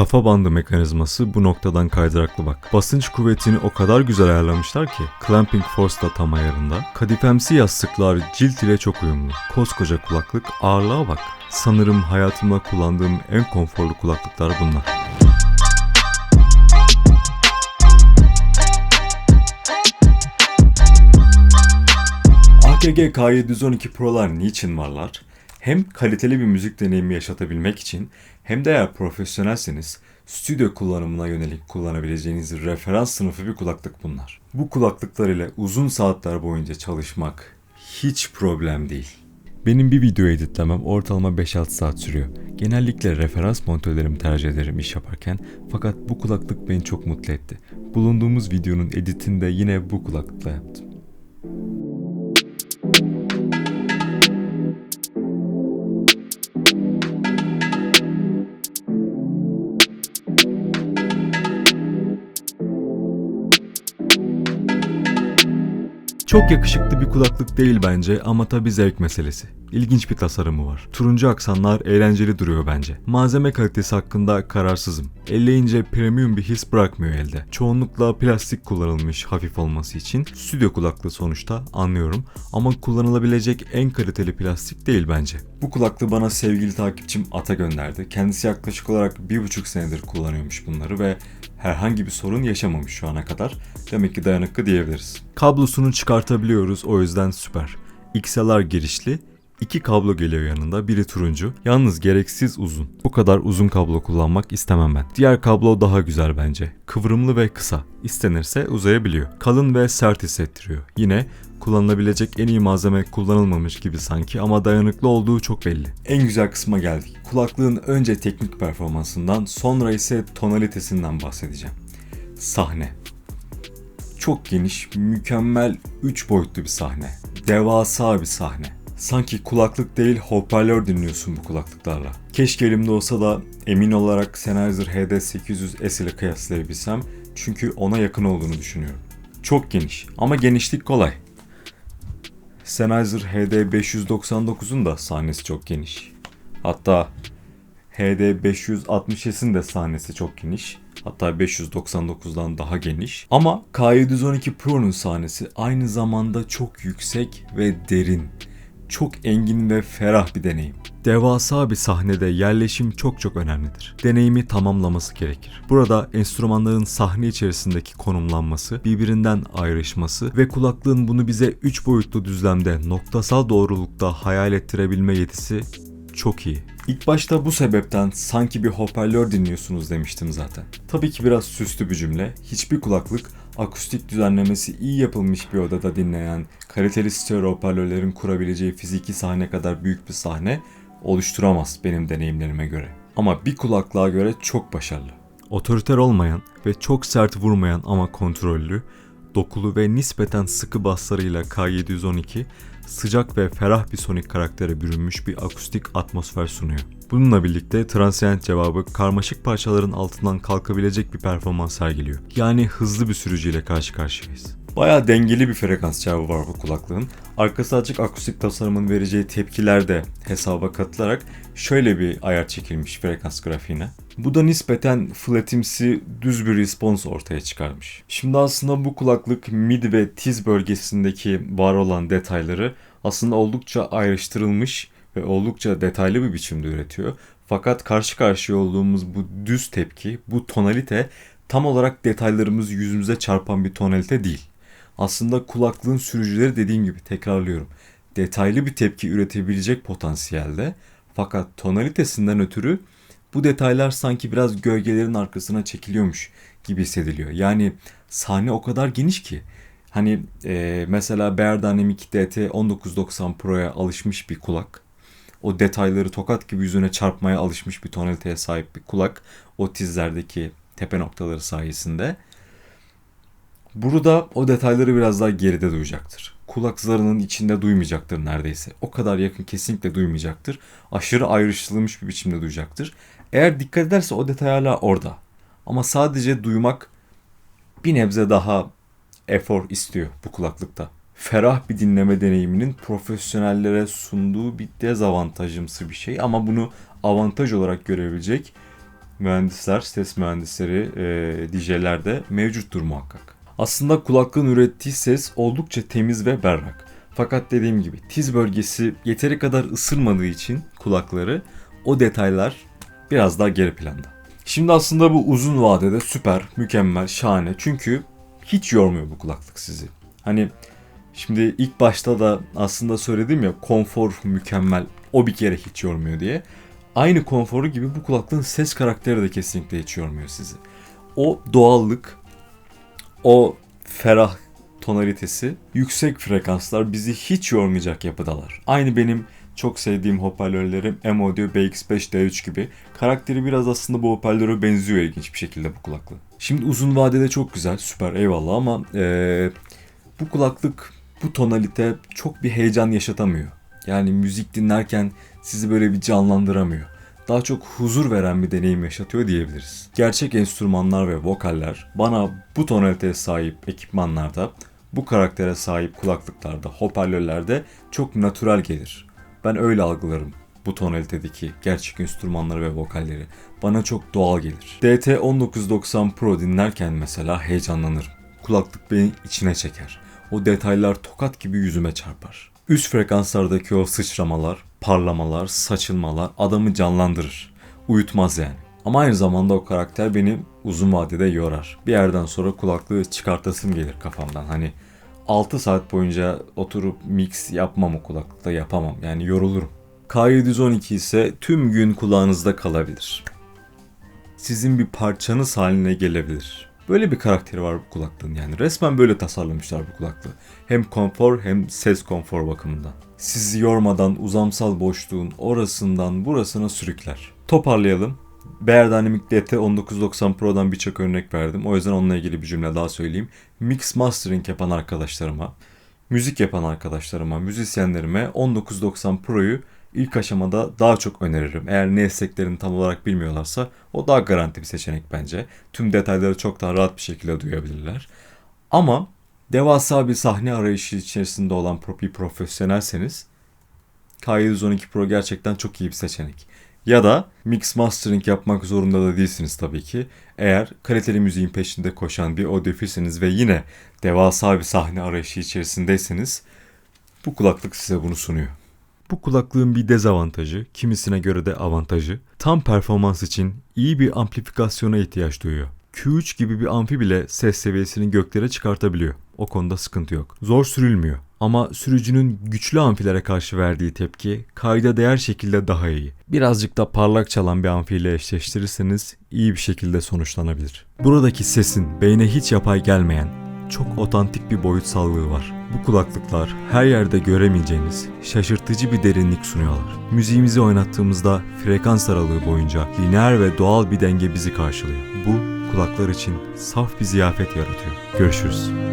Kafa bandı mekanizması bu noktadan kaydıraklı bak. Basınç kuvvetini o kadar güzel ayarlamışlar ki clamping force da tam ayarında. Kadifemsi yastıklar cilt ile çok uyumlu. Koskoca kulaklık ağırlığa bak. Sanırım hayatımda kullandığım en konforlu kulaklıklar bunlar. AKG K712 Pro'lar niçin varlar? Hem kaliteli bir müzik deneyimi yaşatabilmek için hem de eğer profesyonelseniz stüdyo kullanımına yönelik kullanabileceğiniz referans sınıfı bir kulaklık bunlar. Bu kulaklıklar ile uzun saatler boyunca çalışmak hiç problem değil. Benim bir video editlemem ortalama 5-6 saat sürüyor. Genellikle referans monitörlerimi tercih ederim iş yaparken fakat bu kulaklık beni çok mutlu etti. Bulunduğumuz videonun editini de yine bu kulaklıkla yaptım. Çok yakışıklı bir kulaklık değil bence ama tabi zevk meselesi. İlginç bir tasarımı var. Turuncu aksanlar eğlenceli duruyor bence. Malzeme kalitesi hakkında kararsızım. Elleyince premium bir his bırakmıyor elde. Çoğunlukla plastik kullanılmış hafif olması için. Stüdyo kulaklığı sonuçta anlıyorum. Ama kullanılabilecek en kaliteli plastik değil bence. Bu kulaklığı bana sevgili takipçim Ata gönderdi. Kendisi yaklaşık olarak bir buçuk senedir kullanıyormuş bunları ve herhangi bir sorun yaşamamış şu ana kadar. Demek ki dayanıklı diyebiliriz. Kablosunu çıkartabiliyoruz o yüzden süper. XLR girişli, İki kablo geliyor yanında. Biri turuncu. Yalnız gereksiz uzun. Bu kadar uzun kablo kullanmak istemem ben. Diğer kablo daha güzel bence. Kıvrımlı ve kısa. İstenirse uzayabiliyor. Kalın ve sert hissettiriyor. Yine kullanılabilecek en iyi malzeme kullanılmamış gibi sanki ama dayanıklı olduğu çok belli. En güzel kısma geldik. Kulaklığın önce teknik performansından sonra ise tonalitesinden bahsedeceğim. Sahne. Çok geniş, mükemmel 3 boyutlu bir sahne. Devasa bir sahne. Sanki kulaklık değil hoparlör dinliyorsun bu kulaklıklarla. Keşke elimde olsa da emin olarak Sennheiser HD800S ile kıyaslayabilsem çünkü ona yakın olduğunu düşünüyorum. Çok geniş ama genişlik kolay. Sennheiser HD599'un da sahnesi çok geniş. Hatta HD560S'in de sahnesi çok geniş. Hatta 599'dan daha geniş. Ama K712 Pro'nun sahnesi aynı zamanda çok yüksek ve derin çok engin ve ferah bir deneyim. Devasa bir sahnede yerleşim çok çok önemlidir. Deneyimi tamamlaması gerekir. Burada enstrümanların sahne içerisindeki konumlanması, birbirinden ayrışması ve kulaklığın bunu bize 3 boyutlu düzlemde noktasal doğrulukta hayal ettirebilme yetisi çok iyi. İlk başta bu sebepten sanki bir hoparlör dinliyorsunuz demiştim zaten. Tabii ki biraz süslü bir cümle. Hiçbir kulaklık akustik düzenlemesi iyi yapılmış bir odada dinleyen, kaliteli stereo hoparlörlerin kurabileceği fiziki sahne kadar büyük bir sahne oluşturamaz benim deneyimlerime göre. Ama bir kulaklığa göre çok başarılı. Otoriter olmayan ve çok sert vurmayan ama kontrollü, dokulu ve nispeten sıkı baslarıyla K712 sıcak ve ferah bir sonik karaktere bürünmüş bir akustik atmosfer sunuyor. Bununla birlikte transient cevabı karmaşık parçaların altından kalkabilecek bir performans sergiliyor. Yani hızlı bir sürücüyle karşı karşıyayız. Baya dengeli bir frekans cevabı var bu kulaklığın. Arkası açık akustik tasarımın vereceği tepkiler de hesaba katılarak şöyle bir ayar çekilmiş frekans grafiğine. Bu da nispeten flatimsi düz bir respons ortaya çıkarmış. Şimdi aslında bu kulaklık mid ve tiz bölgesindeki var olan detayları aslında oldukça ayrıştırılmış ve oldukça detaylı bir biçimde üretiyor. Fakat karşı karşıya olduğumuz bu düz tepki, bu tonalite tam olarak detaylarımız yüzümüze çarpan bir tonalite değil. Aslında kulaklığın sürücüleri dediğim gibi tekrarlıyorum. Detaylı bir tepki üretebilecek potansiyelde fakat tonalitesinden ötürü bu detaylar sanki biraz gölgelerin arkasına çekiliyormuş gibi hissediliyor. Yani sahne o kadar geniş ki hani e, mesela Bear Dynamic DT 1990 Pro'ya alışmış bir kulak o detayları tokat gibi yüzüne çarpmaya alışmış bir tonaliteye sahip bir kulak o tizlerdeki tepe noktaları sayesinde. Burada o detayları biraz daha geride duyacaktır. Kulak zarının içinde duymayacaktır neredeyse. O kadar yakın kesinlikle duymayacaktır. Aşırı ayrıştırılmış bir biçimde duyacaktır. Eğer dikkat ederse o detay hala orada. Ama sadece duymak bir nebze daha efor istiyor bu kulaklıkta ferah bir dinleme deneyiminin profesyonellere sunduğu bir dezavantajımsı bir şey ama bunu avantaj olarak görebilecek mühendisler, ses mühendisleri, e, DJ'ler de mevcuttur muhakkak. Aslında kulaklığın ürettiği ses oldukça temiz ve berrak. Fakat dediğim gibi tiz bölgesi yeteri kadar ısırmadığı için kulakları o detaylar biraz daha geri planda. Şimdi aslında bu uzun vadede süper, mükemmel, şahane. Çünkü hiç yormuyor bu kulaklık sizi. Hani şimdi ilk başta da aslında söyledim ya konfor mükemmel. O bir kere hiç yormuyor diye. Aynı konforu gibi bu kulaklığın ses karakteri de kesinlikle hiç yormuyor sizi. O doğallık, o ferah tonalitesi, yüksek frekanslar bizi hiç yormayacak yapıdalar. Aynı benim çok sevdiğim hoparlörlerim M-Audio BX5D3 gibi. Karakteri biraz aslında bu hoparlöre benziyor ilginç bir şekilde bu kulaklık. Şimdi uzun vadede çok güzel, süper eyvallah ama ee, bu kulaklık, bu tonalite çok bir heyecan yaşatamıyor. Yani müzik dinlerken sizi böyle bir canlandıramıyor. Daha çok huzur veren bir deneyim yaşatıyor diyebiliriz. Gerçek enstrümanlar ve vokaller bana bu tonaliteye sahip ekipmanlarda, bu karaktere sahip kulaklıklarda, hoparlörlerde çok natürel gelir. Ben öyle algılarım bu tonalitedeki gerçek enstrümanları ve vokalleri. Bana çok doğal gelir. DT1990 Pro dinlerken mesela heyecanlanırım. Kulaklık beni içine çeker. O detaylar tokat gibi yüzüme çarpar. Üst frekanslardaki o sıçramalar, parlamalar, saçılmalar adamı canlandırır. Uyutmaz yani. Ama aynı zamanda o karakter beni uzun vadede yorar. Bir yerden sonra kulaklığı çıkartasım gelir kafamdan. Hani 6 saat boyunca oturup mix yapmam o kulaklıkta yapamam. Yani yorulurum. K712 ise tüm gün kulağınızda kalabilir. Sizin bir parçanız haline gelebilir. Böyle bir karakteri var bu kulaklığın yani. Resmen böyle tasarlamışlar bu kulaklığı. Hem konfor hem ses konfor bakımından. Sizi yormadan uzamsal boşluğun orasından burasına sürükler. Toparlayalım. Bear Dynamic DT 1990 Pro'dan birçok örnek verdim. O yüzden onunla ilgili bir cümle daha söyleyeyim. Mix mastering yapan arkadaşlarıma, müzik yapan arkadaşlarıma, müzisyenlerime 1990 Pro'yu ilk aşamada daha çok öneririm. Eğer ne isteklerini tam olarak bilmiyorlarsa o daha garanti bir seçenek bence. Tüm detayları çok daha rahat bir şekilde duyabilirler. Ama devasa bir sahne arayışı içerisinde olan bir profesyonelseniz K712 Pro gerçekten çok iyi bir seçenek. Ya da mix mastering yapmak zorunda da değilsiniz tabii ki. Eğer kaliteli müziğin peşinde koşan bir audiofilseniz ve yine devasa bir sahne arayışı içerisindeyseniz bu kulaklık size bunu sunuyor. Bu kulaklığın bir dezavantajı, kimisine göre de avantajı, tam performans için iyi bir amplifikasyona ihtiyaç duyuyor. Q3 gibi bir amfi bile ses seviyesini göklere çıkartabiliyor. O konuda sıkıntı yok. Zor sürülmüyor. Ama sürücünün güçlü amfilere karşı verdiği tepki kayda değer şekilde daha iyi. Birazcık da parlak çalan bir amfiyle eşleştirirseniz iyi bir şekilde sonuçlanabilir. Buradaki sesin beyne hiç yapay gelmeyen, çok otantik bir boyutsallığı var. Bu kulaklıklar her yerde göremeyeceğiniz şaşırtıcı bir derinlik sunuyorlar. Müziğimizi oynattığımızda frekans aralığı boyunca lineer ve doğal bir denge bizi karşılıyor. Bu kulaklar için saf bir ziyafet yaratıyor. Görüşürüz.